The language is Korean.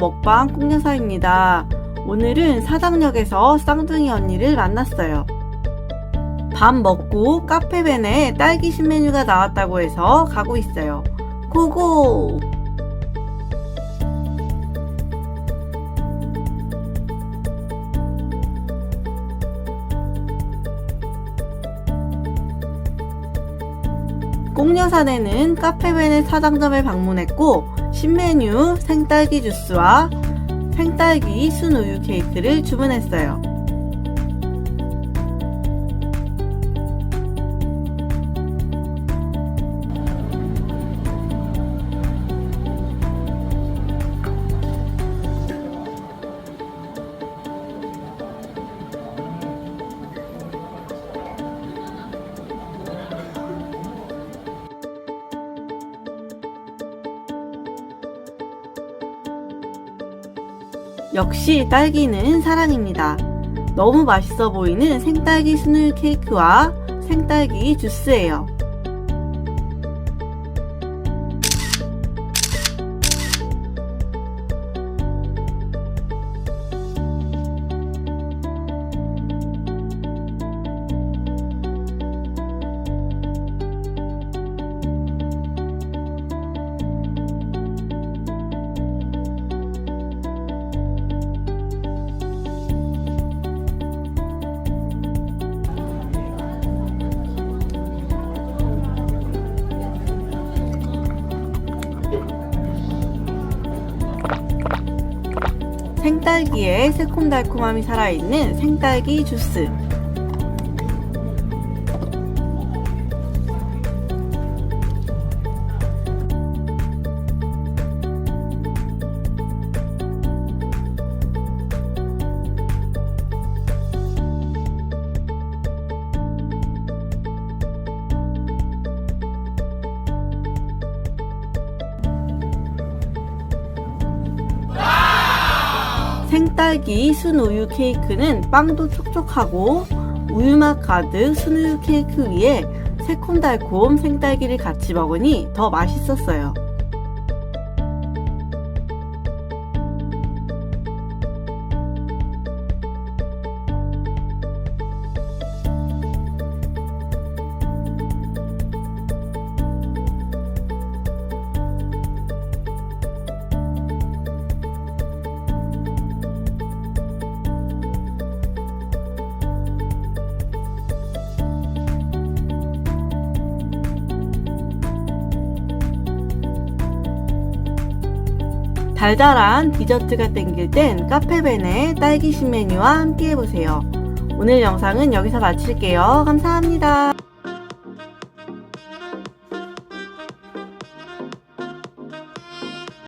먹방 꽁여사입니다. 오늘은 사당역에서 쌍둥이 언니를 만났어요. 밥 먹고 카페벤에 딸기 신메뉴가 나왔다고 해서 가고 있어요. 고고! 꽁여산에는 카페벤의 사장점을 방문했고 신메뉴 생딸기 주스와 생딸기 순우유 케이크를 주문했어요. 역시 딸기는 사랑입니다. 너무 맛있어 보이는 생딸기 스누유 케이크와 생딸기 주스예요. 생딸기에 새콤달콤함이 살아있는 생딸기 주스. 생딸기 순우유 케이크는 빵도 촉촉하고 우유맛 가득 순우유 케이크 위에 새콤달콤 생딸기를 같이 먹으니 더 맛있었어요. 달달한 디저트가 땡길 땐 카페벤의 딸기 신 메뉴와 함께 해보세요. 오늘 영상은 여기서 마칠게요. 감사합니다.